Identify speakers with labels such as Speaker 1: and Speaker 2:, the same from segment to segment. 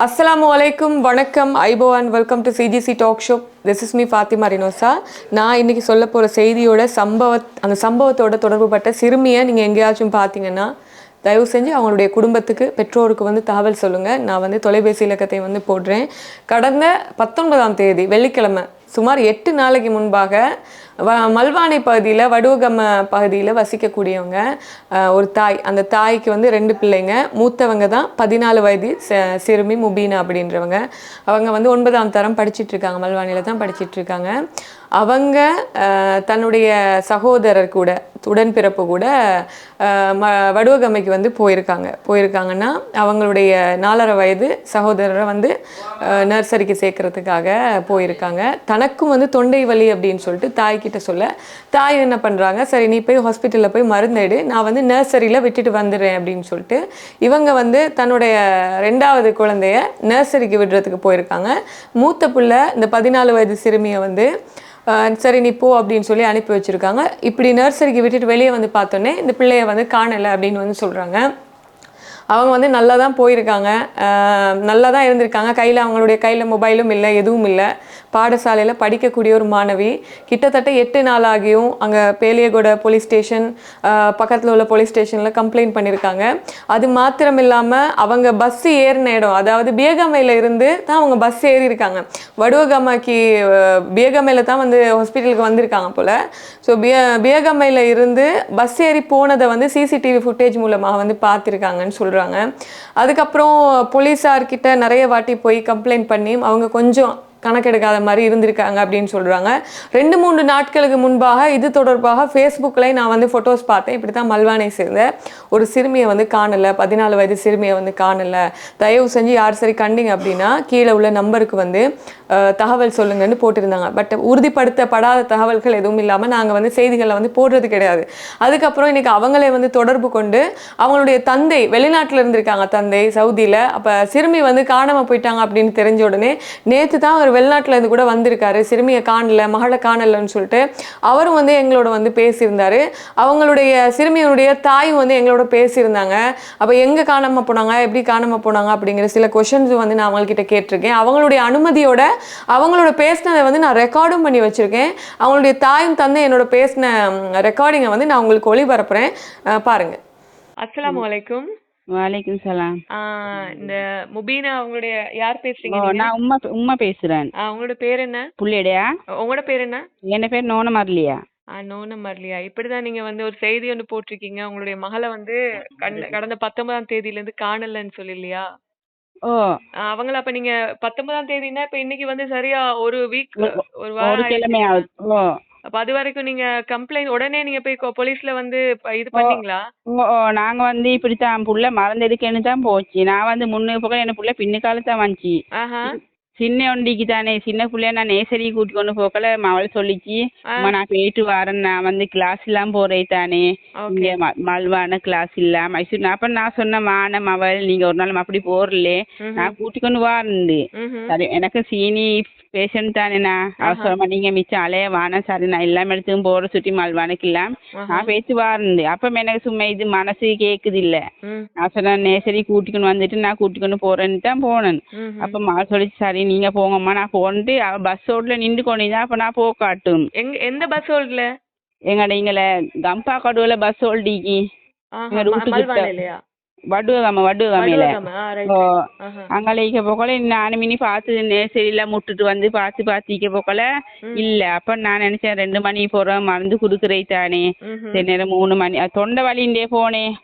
Speaker 1: அஸ்ஸலாமு அலைக்கும் வணக்கம் ஐபோ and welcome to CGC talk show this is me Fathima Rinosa நான் இன்னைக்கு சொல்ல போகிற செய்தியோட சம்பவத் அந்த சம்பவத்தோட தொடர்புபட்ட சிறுமியை நீங்கள் எங்கேயாச்சும் பார்த்தீங்கன்னா தயவு செஞ்சு அவங்களுடைய குடும்பத்துக்கு பெற்றோருக்கு வந்து தகவல் சொல்லுங்கள் நான் வந்து தொலைபேசி இலக்கத்தை வந்து போடுறேன். கடந்த பத்தொன்பதாம் தேதி வெள்ளிக்கிழமை சுமார் எட்டு நாளைக்கு முன்பாக வ மல்வானை பகுதியில் வடுவகம்ம பகுதியில் வசிக்கக்கூடியவங்க ஒரு தாய். அந்த தாய்க்கு வந்து ரெண்டு பிள்ளைங்க. மூத்தவங்க தான் பதினாலு வயது ச- சிறுமி முபீனா அப்படின்றவங்க. அவங்க வந்து ஒன்பதாம் தரம் படிச்சிட்ருக்காங்க. மல்வானியில் தான் படிச்சிட்ருக்காங்க. அவங்க தன்னுடைய சகோதரர் கூட உடன்பிறப்பு கூட ம வடுவகம்மைக்கு வந்து போயிருக்காங்க. போயிருக்காங்கன்னா அவங்களுடைய நாலரை வயது சகோதரரை வந்து நர்சரிக்கு சேர்க்கறதுக்காக போயிருக்காங்க. தனக்கும் வந்து தொண்டை வலி அப்படின்னு சொல்லிட்டு தாய்கிட்ட சொல்ல தாய் என்ன பண்ணுறாங்க சரி நீ போய் ஹாஸ்பிட்டலில் போய் மருந்தெடு நான் வந்து நர்சரியில் விட்டுட்டு வந்துடுறேன் அப்படின்னு சொல்லிட்டு இவங்க வந்து தன்னுடைய ரெண்டாவது குழந்தைய நர்சரிக்கு விடுறதுக்கு போயிருக்காங்க. மூத்த பிள்ளை இந்த பதினாலு வயது சிறுமியை வந்து சரி நீ போ அப்படின்னு சொல்லி அனுப்பி வச்சுருக்காங்க. இப்படி நர்சரிக்கு விட்டுட்டு வெளியே வந்து பார்த்தோன்னே இந்த பிள்ளைய வந்து காணலை அப்படின்னு வந்து சொல்கிறாங்க அவங்க வந்து நல்லா தான் போயிருக்காங்க. நல்லா தான் இருந்திருக்காங்க. கையில் அவங்களுடைய கையில் மொபைலும் இல்லை எதுவும் இல்லை. பாடசாலையில் படிக்கக்கூடிய ஒரு மாணவி. கிட்டத்தட்ட எட்டு நாள் ஆகியும் அங்கே பேலியகுட போலீஸ் ஸ்டேஷன் பக்கத்தில் உள்ள போலீஸ் ஸ்டேஷனில் கம்ப்ளைண்ட் பண்ணியிருக்காங்க அது மாத்திரம் இல்லாமல் அவங்க பஸ் ஏறின இடம் அதாவது பியகமையில் இருந்து தான் அவங்க பஸ் ஏறி இருக்காங்க வடுவகமாக்கி பியகமையில் தான் வந்து ஹாஸ்பிட்டலுக்கு வந்திருக்காங்க போல். ஸோ பிய பியகமையில் இருந்து பஸ் ஏறி போனதை வந்து சிசிடிவி ஃபுட்டேஜ் மூலமாக வந்து பார்த்துருக்காங்கன்னு சொல்கிறாங்க அதுக்கப்புறம் போலீஸார்கிட்ட நிறைய வாட்டி போய் கம்ப்ளைண்ட் பண்ணி அவங்க கொஞ்சம் கணக்கெடுக்காத மாதிரி இருந்திருக்காங்க அப்படின்னு சொல்கிறாங்க ரெண்டு மூன்று நாட்களுக்கு முன்பாக இது தொடர்பாக ஃபேஸ்புக்கில் நான் வந்து ஃபோட்டோஸ் பார்த்தேன். இப்படி தான் மல்வானை சேர்ந்த ஒரு சிறுமியை வந்து காணலை. பதினாலு வயது சிறுமியை வந்து காணலை. தயவு செஞ்சு யார் சரி கண்டிங்க அப்படின்னா கீழே உள்ள நம்பருக்கு வந்து தகவல் சொல்லுங்கன்னு போட்டிருந்தாங்க. பட் உறுதிப்படுத்தப்படாத தகவல்கள் எதுவும் இல்லாமல் நாங்கள் வந்து செய்திகளை வந்து போடுறது கிடையாது. அதுக்கப்புறம் இன்னைக்கு அவங்களே வந்து தொடர்பு கொண்டு அவங்களுடைய தந்தை வெளிநாட்டில் இருந்திருக்காங்க தந்தை சவுதியில். அப்போ சிறுமி வந்து காணாமல் போயிட்டாங்க அப்படின்னு தெரிஞ்ச உடனே நேற்று தான் அவர் வெளிநாட்டிலேருந்து கூட வந்திருக்காரு. சிறுமியை காணல மகளை காணலன்னு சொல்லிட்டு அவரும் வந்து எங்களோட வந்து பேசியிருந்தார். அவங்களுடைய சிறுமியினுடைய தாயும் வந்து எங்களோட பேசியிருந்தாங்க. அப்போ எங்கே காணாமல் போனாங்க எப்படி காணாமல் போனாங்க அப்படிங்கிற சில கொஷின்ஸ் வந்து நான் அவங்கக்கிட்ட கேட்டிருக்கேன். அவங்களுடைய அனுமதியோட அவங்களோட பேசினதை வந்து நான் ரெக்கார்டும் பண்ணி வச்சுருக்கேன். அவங்களுடைய தாயும் தந்தை என்னோட பேசின ரெக்கார்டிங்கை வந்து நான் உங்களுக்கு ஒளிபரப்புறேன். பாருங்கள் அஸ்லாம் அஸ்ஸலாமு
Speaker 2: வலைக்கும் சலாம்.
Speaker 1: இந்த முபீனா அவங்களுடைய யார் பேசுறீங்க?
Speaker 2: நான் உம்மா உம்மா பேசுறேன்.
Speaker 1: உங்களோட பேர் என்ன?
Speaker 2: புள்ளையடையா?
Speaker 1: உங்களோட பேர் என்ன?
Speaker 2: என் பேர் நோன மரலியா
Speaker 1: ஆ, நோனம் மரலியா இப்படிதான் நீங்க வந்து ஒரு செய்தி ஒன்று போட்டிருக்கீங்க. உங்களுடைய மகளை வந்து கடந்த பத்தொன்பதாம் தேதியில இருந்து காணலன்னு சொல்லலையா
Speaker 2: ஓ.
Speaker 1: அவங்கள அப்ப நீங்க பத்தொன்பதாம் தேதினா இப்ப இன்னைக்கு வந்து சரியா ஒரு வீக் ஒரு
Speaker 2: ஒரு
Speaker 1: வாரம் அப்ப அது வரைக்கும் நீங்க கம்ப்ளைண்ட் உடனே நீங்க போய் போலீஸ்ல வந்து இது பண்ணீங்களா?
Speaker 2: நாங்க வந்து இப்படித்தான் புள்ள மறந்தெடுக்கன்னு தான் போச்சு. நான் வந்து முன்னு போக என் புள்ள பின்னுக்கால தான் வந்துச்சு. சின்ன ஒண்டிக்கு தானே சின்ன புள்ளைய நான் நேசரி கூட்டி கொண்டு போக்கல மவள் சொல்லிச்சு. அம்மா நான் போயிட்டு வரேன் நான் வந்து கிளாஸ் எல்லாம் போறேன் தானே. இங்க மல்வான கிளாஸ் இல்ல மைசூர். அப்ப நான் சொன்னேன் வான மவள் நீங்க ஒரு நாள் அப்படி போறலே. நான் கூட்டி கொண்டு. சரி எனக்கு சீனி பேஷண்ட் தானேண்ணா? அவசரமா நீங்க மிச்சம் அலைய வானா சரி நான் எல்லாம் எடுத்தும் போற சுற்றி மல்வானுக்கு எல்லாம் நான் பேச்சு வாரண்டு அப்ப எனக்கு சும்மா இது மனசு கேக்குது இல்ல.
Speaker 1: ம்.
Speaker 2: நான் சொன்னேன் நேசரி கூட்டிக்கொண்டு வந்துட்டு நான் கூட்டிக்கொண்டு போறேன்னு தான் போனேன். அப்ப மா சொல்லிச்சு சரி நீங்க போங்கம்மா நான் போன்ட்டு அவ பஸ் ரோட்ல நின்று கொண்டு அப்ப நான் போக காட்டும்.
Speaker 1: எங்க எந்த பஸ் ஹோல்ட்ல
Speaker 2: எங்கட இங்கல கம்பா கடுவுல பஸ் ஹோல்டிக்கு வடுவகாம வடுவகாமையில. ஓ. அங்கே போக்கல நானும் மினி பார்த்து நேசரியில் முட்டுட்டு வந்து பார்த்து பார்த்திக்க போக்கல இல்ல அப்ப நான் நினைச்சேன் ரெண்டு மணி போறோம் மருந்து குடுக்குறே தானே. சரி நேரம் மூணு மணி தொண்டை வலிண்டே போனேன்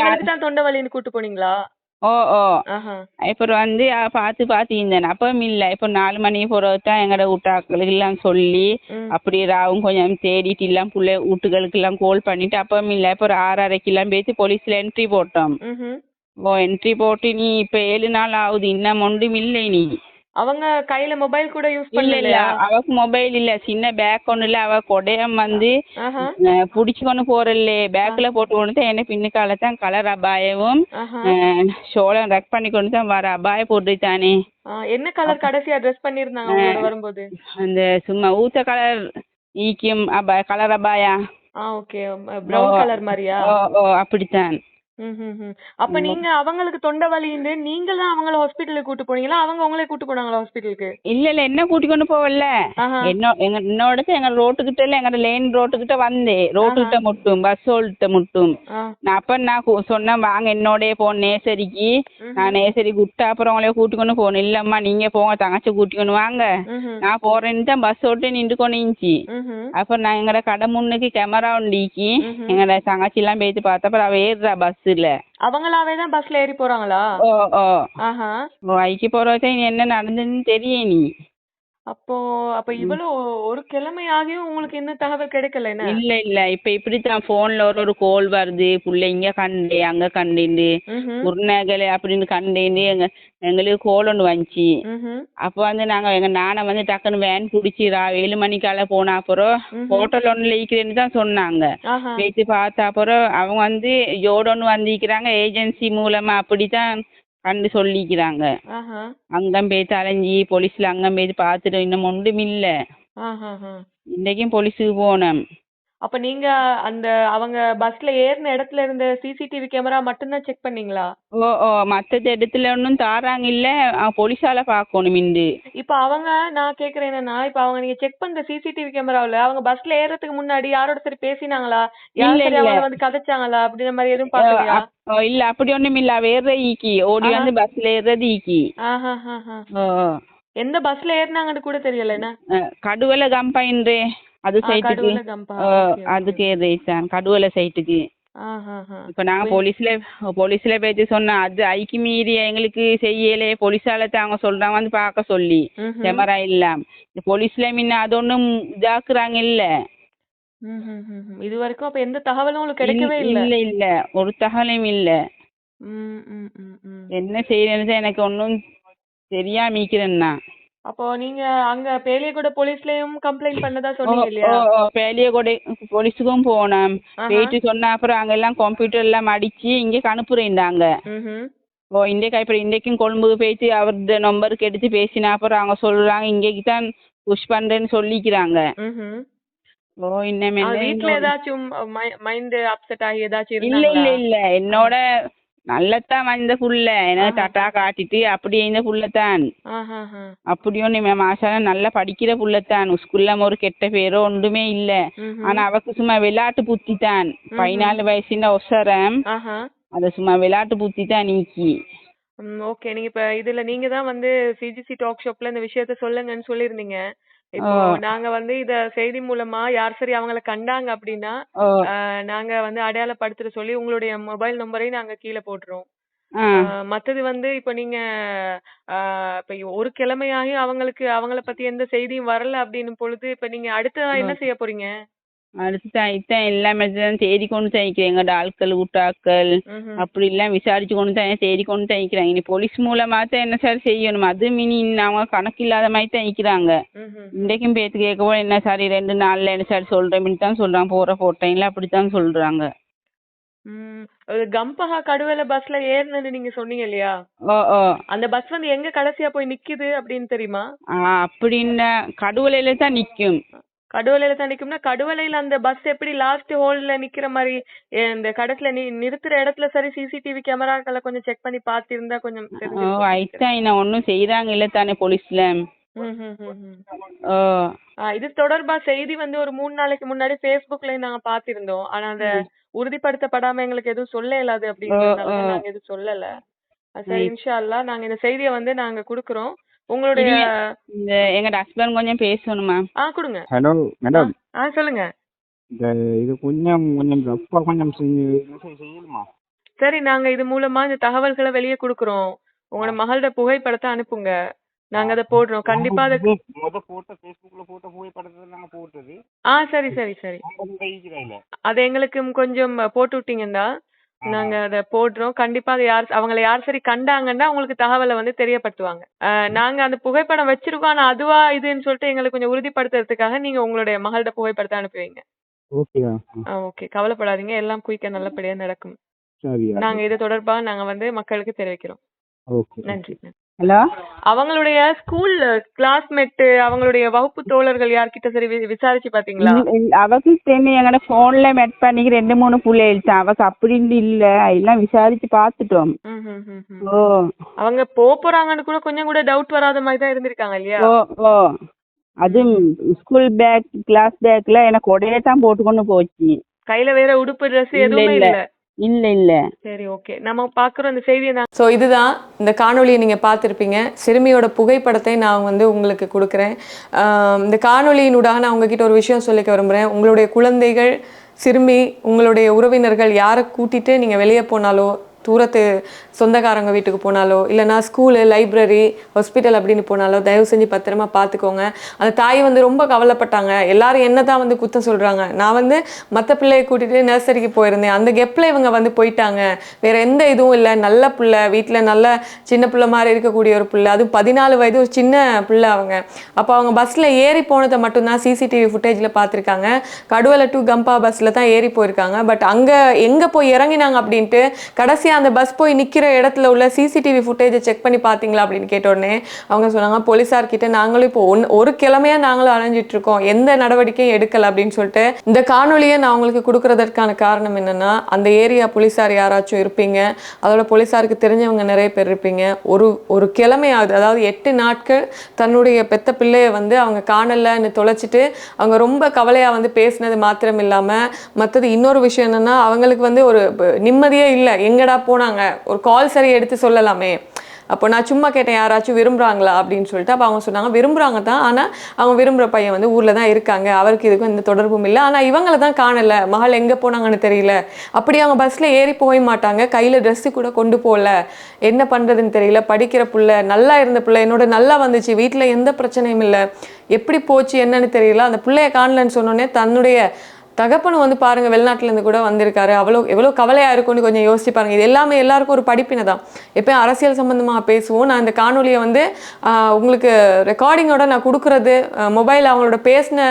Speaker 2: நான்-
Speaker 1: தொண்டை வலின்னு கூட்டு போனீங்களா?
Speaker 2: ஓ ஓ. அப்புறம் வந்து பார்த்து பார்த்து இருந்தேன். அப்பவும் இல்ல. இப்போ நாலு மணி போறது தான் எங்கட வீட்டாக்களுக்கு எல்லாம் சொல்லி. அப்படி ராவும் கொஞ்சம் தேடிட்டு எல்லாம் புள்ள வீட்டுகளுக்கு எல்லாம் கால் பண்ணிட்டு அப்பவும் இல்ல. இப்போ ஒரு ஆறரைக்கு எல்லாம் பேசி போலீஸ்ல என்ட்ரி போட்டோம். ஓ என்ட்ரி போட்டு நீ இப்ப ஏழு நாள் ஆகுது. இன்னும் ஒன்றும் இல்லை நீ.
Speaker 1: அவங்க கையில மொபைல் கூட யூஸ்
Speaker 2: இல்ல இல்ல. அவக்கு மொபைல் இல்ல. சின்ன பேக் ஒண்ணு இல்ல. அவ கொடையம் வந்து புடிச்சு கொண்டு போறல்லே. பேக்ல போட்டு கொண்டு தான் என்ன பின்னுக்கால தான் கலர் அபாயமும்
Speaker 1: ஆஹா.
Speaker 2: ஷோலம் ரெக் பண்ணி கொண்டு தான் வர. அபாய போட்டு தானே
Speaker 1: என்ன கலர் கடைசியா ட்ரெஸ் பண்ணிருந்தாங்க வரும்போது?
Speaker 2: அந்த சும்மா ஊத்த கலர் ஈக்கியம் அபாய. கலர் அபாயா
Speaker 1: ஓகே பிரவுன்
Speaker 2: ஓ.
Speaker 1: கலர் மாதிரியா?
Speaker 2: ஓ அப்படித்தான்.
Speaker 3: அப்ப நீங்க அவங்களுக்கு தொண்டை வலின்னு நீங்க தான் அவங்கள ஹாஸ்பிட்டலுக்கு கூட்டு போனீங்களா? அவங்க உங்களே கூட்டு போனாங்களா ஹாஸ்பிட்டலுக்கு
Speaker 2: இல்ல இல்ல. என்ன கூட்டி கொண்டு போகல. என்ன எங்க என்னோட எங்க ரோட்டுக்கிட்ட இல்ல எங்க லேன் ரோட்டுக்கிட்ட வந்தேன் ரோட்டுக்கிட்ட முட்டும் பஸ் ஹோல்ட்ட முட்டும். நான் அப்ப நான் சொன்னேன் வாங்க என்னோடய போ நேசரிக்கு. நான் நேசரிக்கு விட்டா அப்புறம் உங்களைய கூட்டி கொண்டு போகணும். இல்லம்மா நீங்க போங்க தங்கச்சி கூட்டி கொண்டு வாங்க. நான் போறேன்னு தான் பஸ் ஓட்டு நின்று கொண்டு இருந்துச்சு
Speaker 3: ம்ஹும்.
Speaker 2: அப்ப நான் எங்கட கடை முன்னுக்கு கேமரா உண்டிக்கி எங்கட தங்கச்சி எல்லாம் போயிட்டு பார்த்தப்ப அவ ஏறுறா பஸ்ஸுல
Speaker 3: அவங்களாவே தான் பஸ்ல ஏறி போறாங்களா?
Speaker 2: ஓ ஓ. ஐக்கு போறவச்சா என்ன நடந்ததுன்னு தெரியும் நீ.
Speaker 3: அப்போ அப்ப இவ்வளவு ஒரு கிழமை ஆகியும் உங்களுக்கு என்ன தகவல் கிடைக்கல என்ன?
Speaker 2: இல்ல இல்ல. இப்ப இப்படித்தான். போன்ல ஒரு ஒரு கோல் வருது. புள்ள இங்க கண்டே அங்க கண்டேன்னு
Speaker 3: ம்ஹும்.
Speaker 2: குருநகலை அப்படின்னு கண்டேன்னு எங்க எங்களுக்கு கோல் ஒன்று வந்துச்சு. அப்போ வந்து நாங்க எங்க நானை வந்து டக்குன்னு வேன் பிடிச்சி ஏழு மணிக்கால போன அப்புறம் ஹோட்டல் ஒன்றுல இருக்கிறேன்னு தான் சொன்னாங்க. போயிட்டு பார்த்த அப்புறம் அவங்க வந்து ஜோடொன்னு வந்திருக்கிறாங்க. ஏஜென்சி மூலமா அப்படித்தான் கண்டு சொல்லிக்கிறாங்க. அங்கம் போயிட்டு அலைஞ்சி போலீஸ்ல அங்கம் போயிட்டு பார்த்துட்டு இன்னும் ஒன்றும் இல்ல. இன்றைக்கும் போலீஸுக்கு போனோம்.
Speaker 3: அப்ப நீங்க அந்த அவங்க பஸ்ல ஏறின இடத்துல இருந்த சிசிடிவி கேமரா மட்டும்தான் செக் பண்ணீங்களா?
Speaker 2: ஓ ஓ மற்றது இடத்துல ஒன்றும் தாராங்க இல்ல. போலீஸால பார்க்கணும் இண்டு
Speaker 3: இப்ப அவங்க நான் கேக்குறேன் என்னன்னா இப்ப அவங்க நீங்க செக் பண்ற சிசிடிவி கேமராவுல அவங்க பஸ்ல ஏறதுக்கு முன்னாடி யாரோட சரி பேசினாங்களா? யார்
Speaker 2: இல்ல,
Speaker 3: சரி
Speaker 2: இல்ல.
Speaker 3: அவங்க வந்து கதைச்சாங்களா? அப்படின்ற மாதிரி எதுவும் பாக்கலையா
Speaker 2: ஓ, இல்ல அப்படி ஒண்ணும் இல்ல. அவ ஏறுற ஈக்கி. ஓடி வந்து பஸ்ல ஏறுறது ஈக்கி.
Speaker 3: ஆஹா ஆஹா
Speaker 2: ஓ.
Speaker 3: எந்த பஸ்ல ஏறினாங்கன்னு கூட தெரியல என்ன?
Speaker 2: அஹ் கடுவல கம்பைன்றே. அது
Speaker 3: ஓகே.
Speaker 2: அதுக்கு ஏறிச்சான் கடுவல சைட்டுக்கு. இப்ப நாங்க போலீஸ்ல போலீஸ்ல போயிட்டு சொன்னா அது ஐக்கு மீறி எங்களுக்கு செய்யலே. போலீஸால அவங்க சொல்றாங்க வந்து பார்க்க சொல்லி. கேமரா இல்லாம். இந்த போலீஸ்ல முன்ன அது ஒண்ணும் இதாக்குறாங்க இல்ல.
Speaker 3: ம்ஹும், ம்ஹும். இது வரைக்கும் அப்ப எந்த தகவலும் உங்களுக்கு கிடைக்கவே இல்ல?
Speaker 2: இல்ல இல்ல. ஒரு தகவலும் இல்ல. என்ன செய்யறேன்னு எனக்கு ஒன்றும் தெரியாம இருக்கிறேன்னா.
Speaker 3: அப்போ நீங்க அங்க பேலியகுட போலீஸ்லயும் கம்ப்ளைண்ட் பண்ணதா சொன்னீங்க இல்லையா
Speaker 2: பேலியகொடை போலீஸுக்கும் போனோம்
Speaker 3: ஆஹா.
Speaker 2: போயிட்டு சொன்ன அப்புறம் அங்கெல்லாம் கம்ப்யூட்டர் எல்லாம் அடிச்சு இங்கே அனுப்புறேன்டாங்க. ஓ இன்றைக்கு இப்போ இன்றைக்கும் கொழும்புக்கு போயிட்டு அவரது நம்பருக்கு எடுத்து பேசின அப்புறம் அவங்க சொல்றாங்க இங்கேக்கு தான் புஷ் பண்றேன்னு சொல்லிக்கிறாங்க. ஓ இன்னமே
Speaker 3: வீட்ல ஏதாச்சும் மைண்ட் அப்செட் ஆகி ஏதாச்சும்
Speaker 2: இல்ல இல்ல இல்ல என்னோட நல்லத்தான் வந்த புள்ள எனக்கு டாட்டா காட்டிட்டு அப்படி இந்த புள்ளத்தான். அப்படியும் நீ மாசால நல்லா படிக்கிற புள்ளத்தான் ஸ்கூல்ல ஒரு கெட்ட பேரோ ஒன்றுமே இல்ல. ஆனா அவக்கு சும்மா விளையாட்டு புத்தி தான் பதினாலு வயசுல ஒசரம் அத சும்மா விளையாட்டு புத்தி தான் நீக்கி
Speaker 3: ஓகே. நீங்க இப்ப இதுல நீங்க தான் வந்து சிஜிசி டாக் ஷாப்ல இந்த விஷயத்த சொல்லுங்கன்னு சொல்லிருந்தீங்க இப்போ நாங்க வந்து இத செய்தி மூலமா யார் சரி அவங்கள கண்டாங்க அப்படின்னா நாங்க வந்து அடையாளப்படுத்துற சொல்லி உங்களுடைய மொபைல் நம்பரையும் நாங்க கீழே போட்டுருவோம். மத்தது வந்து இப்ப நீங்க இப்ப ஒரு கிழமையாகி அவங்களுக்கு அவங்கள பத்தி எந்த செய்தியும் வரல அப்படின்னும் பொழுது இப்ப நீங்க அடுத்ததா என்ன செய்ய போறீங்க?
Speaker 2: அடுத்து தான் இதான் எல்லாமே தான் தேடி கொண்டு எங்கட ஆட்கள் ஊட்டாக்கள்
Speaker 3: ம்ஹும்.
Speaker 2: அப்படி எல்லாம் விசாரிச்சு கொண்டு தான் தேடி கொண்டு தான் நிற்கிறாங்க இனி போலீஸ் மூலமா தான் என்ன சார் செய்யணும்? அது மினி அவங்க கணக்கு இல்லாத மாதிரி தான்
Speaker 3: ம்ஹும்.
Speaker 2: இன்றைக்கும் பேத்து கேட்கவோ என்ன சார் ரெண்டு நாள்ல என்ன சார் சொல்றேன்னு தான் சொல்றாங்க. போற போட்டேன்ல அப்படித்தான் சொல்றாங்க.
Speaker 3: ஒரு கம்பஹா கடுவல பஸ்ல ஏறினது நீங்க சொன்னீங்க இல்லையா? அந்த பஸ் வந்து எங்க கடைசியா போய் நிக்குது அப்படின்னு தெரியுமா?
Speaker 2: அப்படின்னா கடுவலையில தான் நிற்கும்
Speaker 3: கடுவலையில தான் நிக்கும்னா கடுவலையில அந்த பஸ் எப்படி லாஸ்ட் ஹோல்ல நிக்கிற மாதிரி இந்த கடைசில நி நிறுத்துற இடத்துல சரி சிசிடிவி கேமராக்களை கொஞ்சம் செக் பண்ணி பார்த்திருந்தா கொஞ்சம்
Speaker 2: ஓ செய்யறாங்க இல்லை தானே போலீஸ்ல
Speaker 3: இது தொடர்பா செய்தி வந்து ஒரு மூணு நாளைக்கு முன்னாடி Facebookல நாங்க பாத்திருந்தோம் ஆனா அந்த உறுதிப்படுத்தப்படாம எங்களுக்கு எதுவும் சொல்ல இயலாது அப்படின்றதுனால தான் நாங்க எதுவும் சொல்லல. சரி இன்ஷா அல்லாஹ் நாங்க இந்த செய்தியை வந்து நாங்க குடுக்குறோம். உங்களுடைய
Speaker 2: இந்த எங்கட ஹஸ்பண்ட் கொஞ்சம் பேசணுமா
Speaker 3: ஆ கொடுங்க.
Speaker 4: ஹலோ மேடம்
Speaker 3: ஆ சொல்லுங்க.
Speaker 4: இந்த இது கொஞ்சம் கொஞ்சம் ரஃப்பாக கொஞ்சம் செய்யணுமா?
Speaker 3: சரி நாங்க இது மூலமா இந்த தகவல்களை வெளியே குடுக்குறோம். உங்களோட மகளோட புகைப்படத்தை அனுப்புங்க. நாங்க அதை போடுறோம். கண்டிப்பா அதை
Speaker 4: முத போட்ட ஃபேஸ்புக்கில் போட்ட புகைப்படத்தை நாங்கள் போட்டது?
Speaker 3: ஆ சரி சரி சரி. அது எங்களுக்கு கொஞ்சம் போட்டு விட்டீங்கன்னா நாங்க அதை போடுறோம். கண்டிப்பா அதை யார் அவங்கள யார் சரி கண்டாங்கன்னா உங்களுக்கு தகவலை வந்து தெரியப்படுத்துவாங்க. நாங்க அந்த புகைப்படம் வச்சிருக்கோம். ஆனா அதுவா இதுன்னு சொல்லிட்டு எங்களுக்கு கொஞ்சம் உறுதிப்படுத்துறதுக்காக நீங்க உங்களுடைய மகளோட புகைப்படத்தை அனுப்புவீங்க. ஓகே கவலைப்படாதீங்க. எல்லாம் குயிக்கா நல்லபடியா நடக்கும். நாங்க இது தொடர்பா நாங்க வந்து மக்களுக்கு தெரிவிக்கிறோம். நன்றி.
Speaker 2: ஹலோ?
Speaker 1: அவங்களுடைய ஸ்கூல் கிளாஸ்மேட் அவங்களுடைய வகுப்பு தோழர்கள் யார்கிட்ட சரி விசாரிச்சு பாத்தீங்களா?
Speaker 2: அவக்கு தெரியும் எங்கட போன்ல மெட் பண்ணி ரெண்டு மூணு புள்ளை எழுத்தான் அவக்கு அப்படின்னு இல்ல. எல்லாம் விசாரிச்சு பார்த்துட்டோம்
Speaker 1: ம், ம், ம், ம்.
Speaker 2: ஓ.
Speaker 1: அவங்க போக போறாங்கன்னு கூட கொஞ்சம் கூட டவுட் வராத மாதிரி தான் இருந்திருக்காங்க இல்லையா?
Speaker 2: ஓ ஓ. அதுவும் ஸ்கூல் பேக் கிளாஸ் பேக்ல எனக்கு உடையே தான் போட்டுக்கொண்டு போச்சு.
Speaker 1: கையில வேற உடுப்பு ட்ரெஸ் எதுவுமே
Speaker 2: இல்ல.
Speaker 1: இல்ல
Speaker 2: இல்ல.
Speaker 1: சரி ஓகே நம்ம பார்க்குறோம் இந்த செய்தியை தான். ஸோ இதுதான் இந்த காணொளியை நீங்கள் பார்த்துருப்பீங்க. சிறுமியோட புகைப்படத்தை நான் வந்து உங்களுக்கு கொடுக்குறேன். இந்த காணொளியினூடாக நான் உங்ககிட்ட ஒரு விஷயம் சொல்லிக்க விரும்புகிறேன் உங்களுடைய குழந்தைகள் சிறுமி உங்களுடைய உறவினர்கள் யாரை கூட்டிட்டு நீங்கள் வெளியே போனாலோ தூரத்து சொந்தக்காரங்க வீட்டுக்கு போனாலோ இல்லைனா ஸ்கூலு லைப்ரரி ஹாஸ்பிட்டல் அப்படின்னு போனாலோ தயவு செஞ்சு பத்திரமா பார்த்துக்கோங்க அந்த தாய் வந்து ரொம்ப கவலைப்பட்டாங்க. எல்லாரும் என்ன தான் வந்து குத்தம் சொல்கிறாங்க நான் வந்து மற்ற பிள்ளையை கூட்டிகிட்டு நர்சரிக்கு போயிருந்தேன். அந்த கெப்பில் இவங்க வந்து போயிட்டாங்க. வேறு எந்த இதுவும் இல்லை. நல்ல பிள்ளை. வீட்டில் நல்ல சின்ன பிள்ளை மாதிரி இருக்கக்கூடிய ஒரு பிள்ளை. அதுவும் பதினாலு வயது ஒரு சின்ன பிள்ளை அவங்க. அப்போ அவங்க பஸ்ஸில் ஏறி போனதை மட்டும்தான் சிசிடிவி ஃபுட்டேஜில் பார்த்துருக்காங்க கடுவலை டு கம்பா பஸ்ஸில் தான் ஏறி போயிருக்காங்க. பட் அங்கே எங்கே போய் இறங்கினாங்க அப்படின்ட்டு கடைசியாக அந்த பஸ் போய் நிற்கிற இடத்துல உள்ள சிசிடிவி ஃபுட்டேஜை செக் பண்ணி பார்த்தீங்களா அப்படின்னு கேட்ட உடனே அவங்க சொன்னாங்க போலீஸார்கிட்ட நாங்களும் இப்போ ஒன் ஒரு கிழமையா நாங்களும் அலைஞ்சிட்டு இருக்கோம். எந்த நடவடிக்கையும் எடுக்கல. அப்படின்னு சொல்லிட்டு இந்த காணொலியை நான் உங்களுக்கு கொடுக்கறதற்கான காரணம் என்னன்னா அந்த ஏரியா போலீஸார் யாராச்சும் இருப்பீங்க. அதோட போலீஸாருக்கு தெரிஞ்சவங்க நிறைய பேர் இருப்பீங்க. ஒரு ஒரு கிழமையாவது அதாவது எட்டு நாட்கள் தன்னுடைய பெத்த பிள்ளைய வந்து அவங்க காணலன்னு தொலைச்சிட்டு அவங்க ரொம்ப கவலையா வந்து பேசினது மாத்திரம் இல்லாம மற்றது இன்னொரு விஷயம் என்னன்னா அவங்களுக்கு வந்து ஒரு நிம்மதியே இல்லை. எங்கடா போனாங்க. ஒரு கால் சரி எடுத்து சொல்லலாமே. அப்போ நான் சும்மா கேட்டேன் யாராச்சும் விரும்புகிறாங்களா அப்படின்னு சொல்லிட்டு அப்போ அவங்க சொன்னாங்க விரும்புகிறாங்க தான். ஆனால் அவங்க விரும்புகிற பையன் வந்து ஊரில் தான் இருக்காங்க. அவருக்கு இதுக்கும் எந்த தொடர்பும் இல்லை. ஆனால் இவங்களை தான் காணலை. மகள் எங்கே போனாங்கன்னு தெரியல. அப்படி அவங்க பஸ்ஸில் ஏறி போய் மாட்டாங்க. கையில் ட்ரெஸ்ஸு கூட கொண்டு போகல. என்ன பண்ணுறதுன்னு தெரியல. படிக்கிற பிள்ளை நல்லா இருந்த பிள்ளை. என்னோட நல்லா வந்துச்சு. வீட்டில் எந்த பிரச்சனையும் இல்லை. எப்படி போச்சு என்னன்னு தெரியல. அந்த பிள்ளைய காணலன்னு சொன்னோடனே தன்னுடைய தகப்பனும் வந்து பாருங்கள் வெளிநாட்டிலேருந்து கூட வந்திருக்காரு. அவ்வளோ எவ்வளோ கவலையாக இருக்கும்னு கொஞ்சம் யோசிச்சு பாருங்கள் இது எல்லாமே எல்லாருக்கும் ஒரு படிப்பினை தான். எப்பயும் அரசியல் சம்மந்தமாக பேசுவோம். நான் இந்த காணொலியை வந்து உங்களுக்கு ரெக்கார்டிங்கோட நான் கொடுக்குறது மொபைல் அவங்களோட பேசின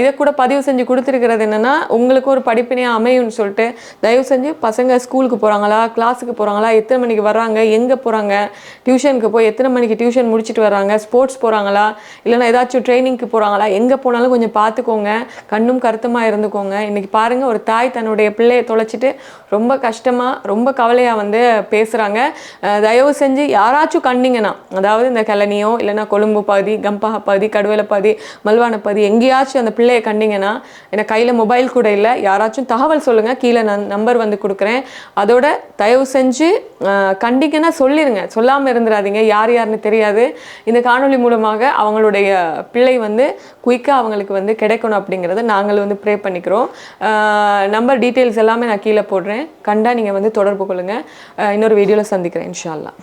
Speaker 1: இதை கூட பதிவு செஞ்சு கொடுத்துருக்கிறது என்னென்னா உங்களுக்கு ஒரு படிப்பினையாக அமையும்னு சொல்லிட்டு தயவு செஞ்சு பசங்க ஸ்கூலுக்கு போகிறாங்களா கிளாஸுக்கு போகிறாங்களா எத்தனை மணிக்கு வர்றாங்க எங்கே போகிறாங்க டியூஷனுக்கு போய் எத்தனை மணிக்கு டியூஷன் முடிச்சுட்டு வர்றாங்க ஸ்போர்ட்ஸ் போகிறாங்களா இல்லைனா ஏதாச்சும் ட்ரைனிங்க்கு போகிறாங்களா எங்கே போனாலும் கொஞ்சம் பார்த்துக்கோங்க. கண்ணும் கருத்துமா நடந்துக்கோங்க. இன்னைக்கு பாருங்க ஒரு தாய் தன்னுடைய பிள்ளையை தொலைச்சிட்டு ரொம்ப கஷ்டமா ரொம்ப கவலையா வந்து பேசுறாங்க. தயவு செஞ்சு யாராச்சும் கண்டிங்கன்னா அதாவது இந்த கிளனியோ இல்லைன்னா கொழும்பு பகுதி கம்பஹா பகுதி கடுவேல பகுதி மல்வான பகுதி எங்கேயாச்சும் அந்த பிள்ளையை கண்டிங்கன்னா எனக்கு கையில் மொபைல் கூட இல்லை யாராச்சும் தகவல் சொல்லுங்க கீழே நான் நம்பர் வந்து கொடுக்குறேன். அதோட தயவு செஞ்சு கண்டிங்கன்னா சொல்லிருங்க. சொல்லாமல் இருந்துடாதீங்க யார் யாருன்னு தெரியாது. இந்த காணொலி மூலமாக அவங்களுடைய பிள்ளை வந்து குயிக்காக அவங்களுக்கு வந்து கிடைக்கணும் அப்படிங்கிறத நாங்கள் வந்து ப்ரே பண்ணிக்கிறோம். நம்பர் டீட்டெயில்ஸ் எல்லாமே நான் கீழே போடுறேன். கண்டா நீங்கள் வந்து தொடர்பு கொள்ளுங்கள் இன்னொரு வீடியோவில் சந்திக்கிறேன் இன்ஷால்லா